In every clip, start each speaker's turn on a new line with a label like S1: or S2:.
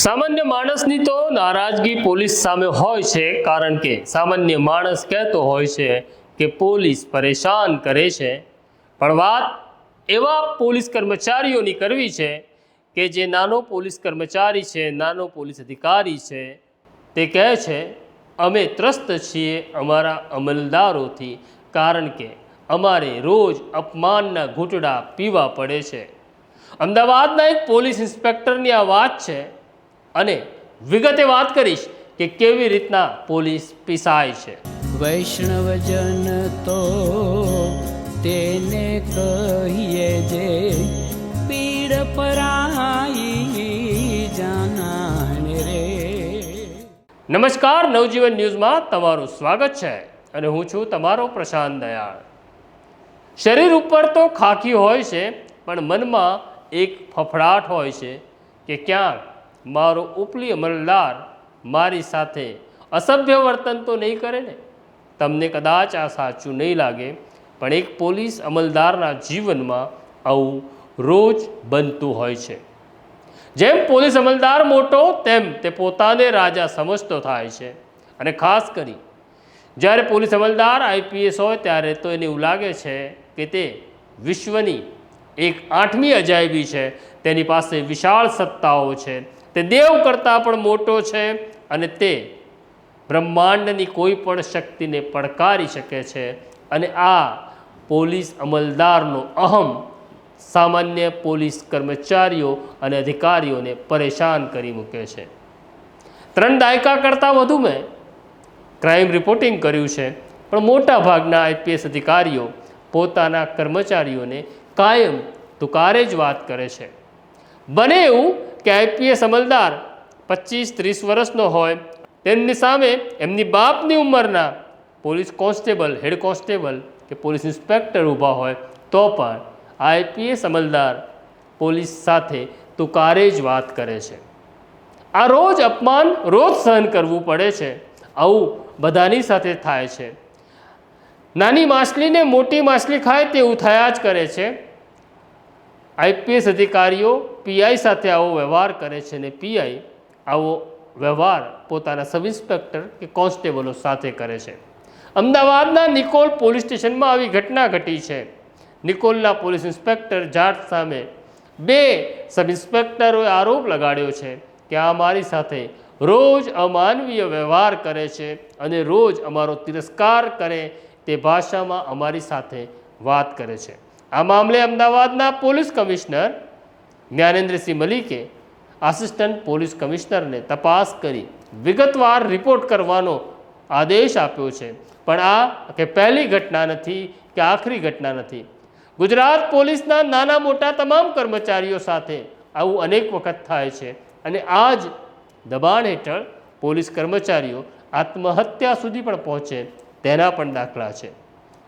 S1: સામાન્ય માણસની તો નારાજગી પોલીસ સામે હોય છે, કારણ કે સામાન્ય માણસ કહેતો હોય છે કે પોલીસ પરેશાન કરે છે. પણ વાત એવા પોલીસ કર્મચારીઓની કરવી છે કે જે નાનો પોલીસ કર્મચારી છે, નાનો પોલીસ અધિકારી છે, તે કહે છે, અમે ત્રસ્ત છીએ અમારા અમલદારોથી, કારણ કે અમારે રોજ અપમાનના ઘૂંટડા પીવા પડે છે. અમદાવાદના એક પોલીસ ઇન્સ્પેક્ટરની આ વાત છે અને વિગતે વાત કરીશ કે કેવી રીતના પોલીસ પીસાય છે.
S2: વૈષ્ણવજન તો તેને કહીએ જે પીડ પરાઈ જાનાને રે.
S1: નમસ્કાર નવજીવન ન્યૂઝમાં તમારું સ્વાગત છે અને હું છું તમારો પ્રશાંત દયાળ. શરીર ઉપર તો ખાખી હોય છે પણ મનમાં એક ફફડાટ હોય છે કે ક્યાંક મારો ઉપલી અમલદાર મારી સાથે અસભ્ય વર્તન તો નહીં કરે ને? તમને કદાચ આ સાચું નહીં લાગે, પણ એક પોલીસ અમલદારના જીવનમાં આવું રોજ બનતું હોય છે. જેમ પોલીસ અમલદાર મોટો, તેમ તે પોતાને રાજા સમજતો થાય છે. અને ખાસ કરી, જ્યારે પોલીસ અમલદાર આઈપીએસ હોય, ત્યારે તો એને એવું લાગે છે કે તે વિશ્વની એક આઠમી અજાયબી છે. તેની પાસે વિશાળ સત્તાઓ છે. તે દેવ કરતાં પણ મોટો છે અને તે બ્રહ્માંડની કોઈ પણ શક્તિને પડકારી શકે છે. અને આ પોલીસ અમલદારનો અહમ સામાન્ય પોલીસ કર્મચારીઓ અને અધિકારીઓને પરેશાન કરી મૂકે છે. ત્રણ દાયકા કરતાં વધુ મેં ક્રાઇમ રિપોર્ટિંગ કર્યું છે. પણ મોટા ભાગના આઈપીએસ અધિકારીઓ પોતાના કર્મચારીઓને કાયમ તુકારે જ વાત કરે છે. બને એવું કે આઈપીએસ અમલદાર પચીસ ત્રીસ વર્ષનો હોય. તેમની સામે એમની બાપની ઉંમરના પોલીસ કોન્સ્ટેબલ, હેડ કોન્સ્ટેબલ કે પોલીસ ઇન્સ્પેક્ટર ઊભા હોય તો પણ આઈપીએસ અમલદાર પોલીસ સાથે તુકારે જ વાત કરે છે. આ રોજ અપમાન, રોજ સહન કરવું પડે છે. આવું બધાની સાથે થાય છે. નાની માછલીને મોટી માછલી ખાય તેવું થયા જ કરે છે. આઈપીએસ અધિકારીઓ પીઆઈ સાથે આવો વ્યવહાર કરે છે અને પીઆઈ આવો વ્યવહાર પોતાના સબ ઇન્સ્પેક્ટર કે કોન્સ્ટેબલો સાથે કરે છે. અમદાવાદના નિકોલ પોલીસ સ્ટેશનમાં આવી ઘટના ઘટી છે. નિકોલના પોલીસ ઇન્સ્પેક્ટર જાટ સામે બે સબ ઇન્સ્પેક્ટરોએ આરોપ લગાડ્યો છે કે આ મારી સાથે રોજ અમાનવીય વ્યવહાર કરે છે અને રોજ અમારો તિરસ્કાર કરે તે ભાષામાં અમારી સાથે વાત કરે છે. આ મામલે અમદાવાદના પોલીસ કમિશનર જ્ઞાનેન્દ્રસિંહ મલિકે આસિસ્ટન્ટ પોલીસ કમિશનરને તપાસ કરી વિગતવાર રિપોર્ટ કરવાનો આદેશ આપ્યો છે. પણ આ કે પહેલી ઘટના નથી કે આખરી ઘટના નથી. ગુજરાત પોલીસના નાના મોટા તમામ કર્મચારીઓ સાથે આવું અનેક વખત થાય છે અને આ જ દબાણ હેઠળ પોલીસ કર્મચારીઓ આત્મહત્યા સુધી પણ પહોંચે તેના પણ દાખલા છે.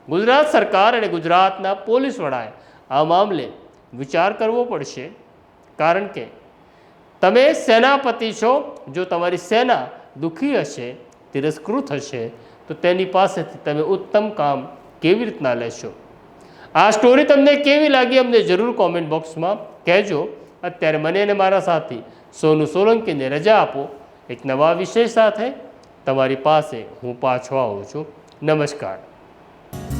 S1: ગુજરાત સરકાર અને ગુજરાતના પોલીસ વડાએ આ મામલે વિચાર કરવો પડશે. કારણ કે તમે સેનાપતિ છો, જો તમારી સેના દુઃખી હશે, તિરસ્કૃત હશે, તો તેની પાસેથી તમે ઉત્તમ કામ કેવી રીતના લેશો? આ સ્ટોરી તમને કેવી લાગી અમને જરૂર કોમેન્ટ બોક્સમાં કહેજો. અત્યારે મને અને મારા સાથી સોનુ સોલંકીને રજા આપો. એક નવા વિષય સાથે તમારી પાસે હું પાછો આવું છું. નમસ્કાર.